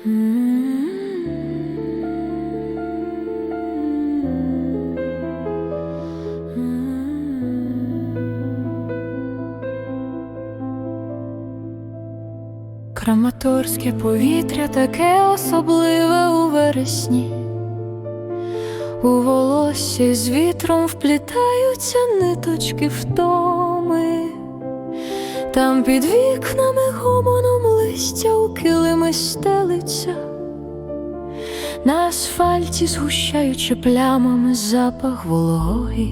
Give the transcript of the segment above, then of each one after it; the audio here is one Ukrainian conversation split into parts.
Краматорське повітря таке особливе у вересні, у волоссі з вітром вплітаються ниточки втоми, там під вікнами гумо листя у килими стелиться, на асфальті згущаючи плямами запах вологи.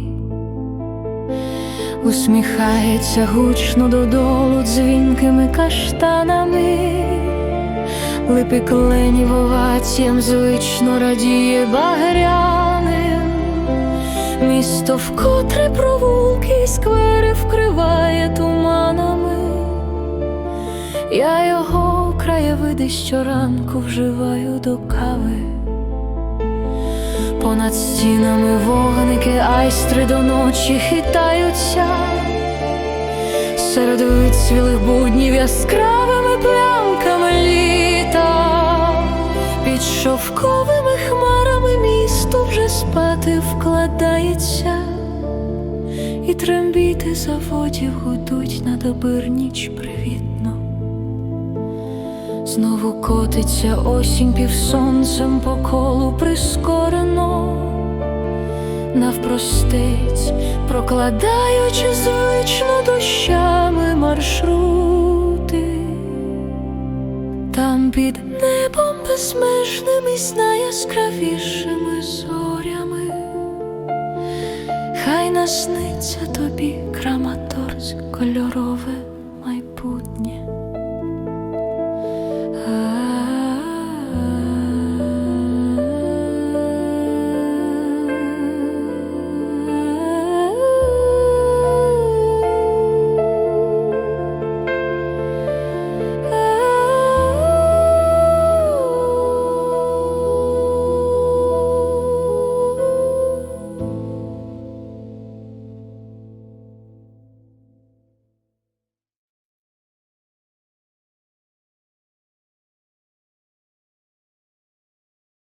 Усміхається гучно додолу дзвінкими каштанами, липи кленів оваціям звично радіє багряним, місто вкотре провулки й сквери вкриває туманами, я краєвиди щоранку вживаю до кави. Понад стінами вогники, айстри до ночі хитаються, серед вицвілих буднів яскравими плямками літа, під шовковими хмарами місто вже спати вкладається, і трембіти заводів гудуть на добирніч привітно. Знову котиться осінь півсонцем по колу прискорено, навпростець, прокладаючи звично дощами маршрути, там під небом безмежним і з найяскравішими зорями, хай насниться тобі Краматорськ кольорове.